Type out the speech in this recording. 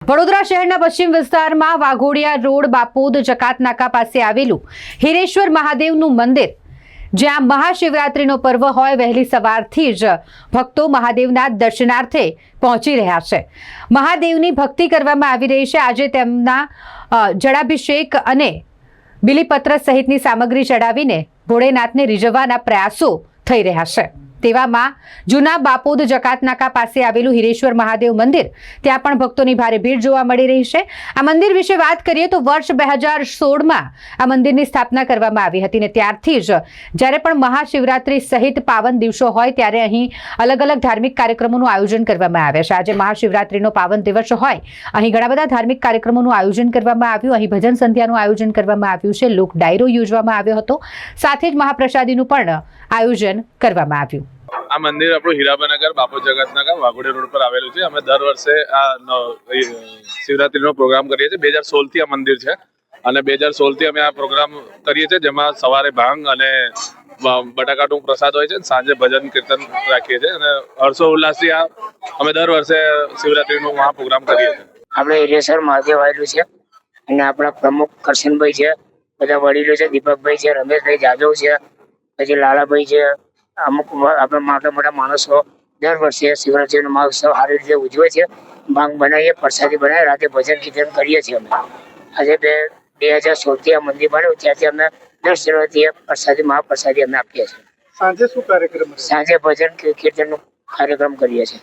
વડોદરા શહેરના પશ્ચિમ વિસ્તારમાં વાઘોડિયા રોડ, બાપોદ જકાત નાકા પાસે આવેલું હિરેશ્વર મહાદેવનું મંદિર, જ્યાં મહાશિવરાત્રિનો પર્વ હોય વહેલી સવારથી જ ભક્તો મહાદેવના દર્શનાર્થે પહોંચી રહ્યા છે. મહાદેવની ભક્તિ કરવામાં આવી રહી છે. આજે તેમના જળાભિષેક અને બિલીપત્ર સહિતની સામગ્રી ચડાવીને ભોળેનાથને રીઝવવાના પ્રયાસો થઈ રહ્યા છે. તેવામાં જૂના બાપોદ જકાતનાકા પાસે આવેલું હિરેશ્વર મહાદેવ મંદિર, ત્યાં પણ ભક્તોની ભારે ભીડ જોવા મળી રહી છે. આ મંદિર વિશે વાત કરીએ તો વર્ષ બે હજાર સોળમાં આ મંદિરની સ્થાપના કરવામાં આવી હતી ને ત્યારથી જ જ્યારે પણ મહાશિવરાત્રિ સહિત પાવન દિવસો હોય ત્યારે અહીં અલગ અલગ ધાર્મિક કાર્યક્રમોનું આયોજન કરવામાં આવે છે. આજે મહાશિવરાત્રીનો પાવન દિવસ હોય, અહીં ઘણા બધા ધાર્મિક કાર્યક્રમોનું આયોજન કરવામાં આવ્યું. અહીં ભજન સંધ્યાનું આયોજન કરવામાં આવ્યું છે. લોક ડાયરો યોજવામાં આવ્યો હતો. સાથે જ મહાપ્રસાદીનું પણ આયોજન કરવામાં આવ્યું. આ મંદિર આપણું હીરાબાનગર, બાપુ જગતનગર, વાઘોડી રોડ પર આવેલું છે. અમે દર વર્ષે આ શિવરાત્રીનો પ્રોગ્રામ કરીએ છીએ. બે હજાર સોળથી આ મંદિર છે અને બે હજાર સોળથી અમે આ પ્રોગ્રામ કરીએ છીએ, જેમાં સવારે ભાંગ અને બટાકાનું પ્રસાદ હોય છે સાંજે ભજન કીર્તન રાખીએ છીએ. અને હર્ષો ઉલ્લાસથી આ અમે દર વર્ષે શિવરાત્રીનો મહા પ્રોગ્રામ કરીએ છીએ. આપણે હિરેશ્વર મહાદેવ આવેલું છે અને આપણા પ્રમુખ કરશનભાઈ છે, બધા વડીલો છે, દીપકભાઈ છે, રમેશભાઈ જાદવ છે, પછી લાલાભાઈ છે અમુક આપણે મોટા મોટા માણસો દર વર્ષે શિવરાત્રીનો મહોત્સવ સારી રીતે ઉજવે છે. માંગ બનાવીએ પ્રસાદી બનાવી રાતે ભજન કીર્તન કરીએ છીએ અમે. આજે બે બે હજાર સોળથી આ મંદિર બન્યું ત્યાંથી અમે દર શિવરાત્રીએ પ્રસાદી મહાપ્રસાદી અમે આપીએ છીએ. સાંજે શું કાર્યક્રમ? સાંજે ભજન કીર્તનનો કાર્યક્રમ કરીએ છીએ.